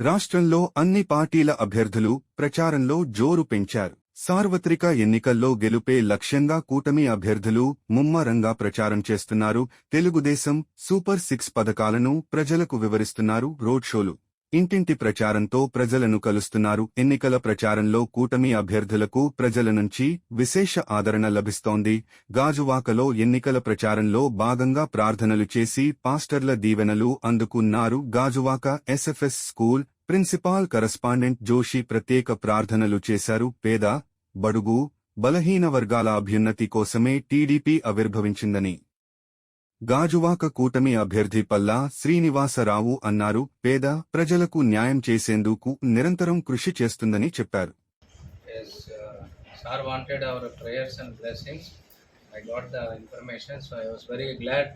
రాష్ట్రంలో అన్ని పార్టీల అభ్యర్థులు ప్రచారంలో జోరు పెంచారు. సార్వత్రిక ఎన్నికల్లో గెలుపే లక్ష్యంగా కూటమి అభ్యర్థులు ముమ్మరంగా ప్రచారం చేస్తున్నారు. తెలుగుదేశం సూపర్ సిక్స్ పథకాలను ప్రజలకు వివరిస్తున్నారు రోడ్ షోలు. ఇంటింటి ప్రచారంతో ప్రజలను కలుస్తున్నారు. ఎన్నికల ప్రచారంలో కూటమి అభ్యర్థులకు ప్రజల నుంచి విశేష ఆదరణ లభిస్తోంది. గాజువాకలో ఎన్నికల ప్రచారంలో భాగంగా ప్రార్థనలు చేసి పాస్టర్ల దీవెనలు అందుకున్నారు. Gajuwaka SFS school principal correspondent Joshi ప్రత్యేక ప్రార్థనలు చేశారు. పేద బడుగు బలహీన వర్గాల అభ్యున్నతి కోసమే టీడీపీ ఆవిర్భవించిందని గాజువాక కూటమి అభ్యర్థి పల్లా శ్రీనివాసరావు అన్నారు పేద ప్రజలకు న్యాయం చేసేందుకు నిరంతరం కృషి చేస్తుందని చెప్పారు. Sir wanted our prayers and blessings I information so I was very glad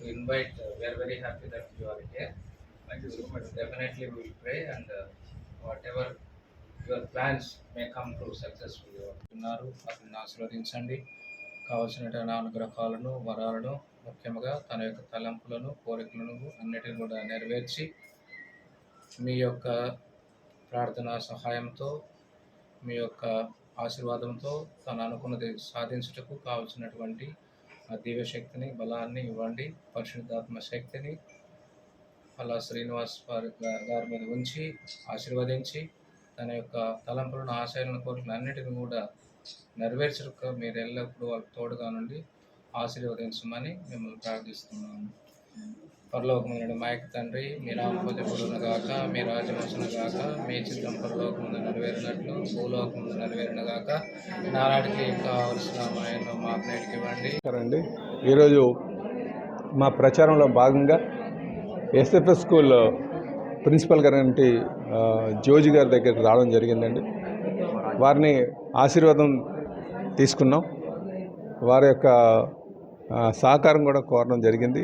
to invite where very happy that you are may come కావలసినటువంటి అనుగ్రహాలను వరాలను ముఖ్యంగా తన యొక్క తలంపులను కోరికలను అన్నిటిని కూడా నెరవేర్చి మీ యొక్క ప్రార్థన సహాయంతో మీ యొక్క ఆశీర్వాదంతో తను అనుకున్నది సాధించుటకు కావలసినటువంటి ఆ దివ్యశక్తిని బలాన్ని ఇవ్వండి పరిశుద్ధాత్మ శక్తిని అలా శ్రీనివాస్ వారి గారి మీద ఉంచి ఆశీర్వదించి తన యొక్క తలంపులను ఆశయాలను కోరికలు అన్నిటిని కూడా నెరవేర్చక మీరు ఎల్లప్పుడూ వాళ్ళకి తోడుగా నుండి ఆశీర్వదించమని మిమ్మల్ని ప్రార్థిస్తున్నాము. పరలోకముందు మాయక తండ్రి మీ నామపతిపుడును గాక మీ రాజవంశను గాక మీ చిత్రం పరలోకముందు నెరవేరినట్లు భూలోకముందు నెరవేరిన గాక నానాటికి కావలసిన మాయను మాకు నేటికి ఇవ్వండి. నమస్కారం అండి ఈరోజు మా ప్రచారంలో భాగంగా ఎస్ఎఫ్ఎస్ స్కూల్లో ప్రిన్సిపల్ గారి ఆ, జోజి గారి దగ్గరికి రావడం జరిగిందండి. వారిని ఆశీర్వాదం తీసుకున్నాం. వారి యొక్క సహకారం కూడా కోరడం జరిగింది.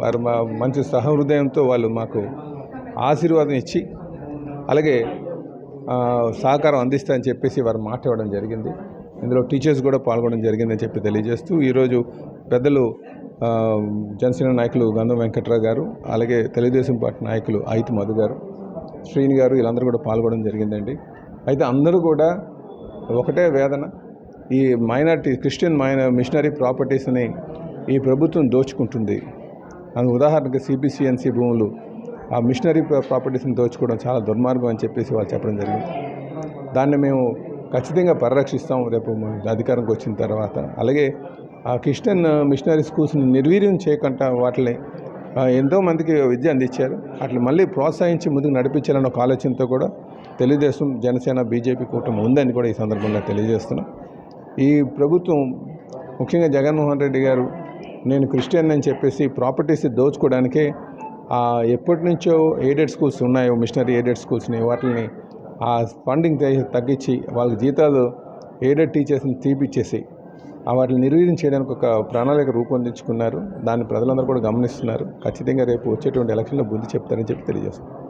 వారు మా మంచి సహృదయంతో వాళ్ళు మాకు ఆశీర్వాదం ఇచ్చి అలాగే సహకారం సహకారం అందిస్తాయని చెప్పేసి వారు మాట ఇవ్వడం జరిగింది. ఇందులో టీచర్స్ కూడా పాల్గొనడం జరిగిందని చెప్పి తెలియజేస్తూ ఈరోజు పెద్దలు జనసేన నాయకులు గంధం వెంకట్రావు గారు అలాగే తెలుగుదేశం పార్టీ నాయకులు ఐతి మధు గారు శ్రీని గారు వీళ్ళందరూ కూడా పాల్గొనడం జరిగిందండి. అయితే అందరూ కూడా ఒకటే వేదన. ఈ మైనార్టీ క్రిస్టియన్ మైన మిషనరీ ప్రాపర్టీస్ని ఈ ప్రభుత్వం దోచుకుంటుంది. అందు ఉదాహరణకు సిబిసిఎన్సి భూములు ఆ మిషనరీ ప్రాపర్టీస్ని దోచుకోవడం చాలా దుర్మార్గం అని చెప్పేసి వాళ్ళు చెప్పడం జరిగింది. దాన్ని మేము ఖచ్చితంగా పరిరక్షిస్తాం రేపు అధికారంకి వచ్చిన తర్వాత. అలాగే ఆ క్రిస్టియన్ మిషనరీ స్కూల్స్ని నిర్వీర్యం చేయకుండా వాటిని ఎంతోమందికి విద్య అందించారు. అట్లా మళ్ళీ ప్రోత్సహించి ముందుకు నడిపించాలన్న ఒక ఆలోచనతో కూడా తెలుగుదేశం జనసేన బీజేపీ కూటమి ఉందని కూడా ఈ సందర్భంగా తెలియజేస్తున్నాం. ఈ ప్రభుత్వం ముఖ్యంగా జగన్మోహన్ రెడ్డి గారు నేను క్రిస్టియన్ అని చెప్పేసి ప్రాపర్టీస్ దోచుకోవడానికే ఎప్పటి నుంచో ఎయిడెడ్ స్కూల్స్ ఉన్నాయో మిషనరీ ఎయిడెడ్ స్కూల్స్ని వాటిని ఆ ఫండింగ్ తగ్గించి వాళ్ళకి జీతాలు ఎయిడెడ్ టీచర్స్ని తీపిచ్చేసి వాటిని నిర్వీర్యం చేయడానికి ఒక ప్రణాళిక రూపొందించుకున్నారు. దాన్ని ప్రజలందరూ కూడా గమనిస్తున్నారు. ఖచ్చితంగా రేపు వచ్చేటువంటి ఎలక్షన్లో బుద్ధి చెప్తారని చెప్పి తెలియజేస్తున్నారు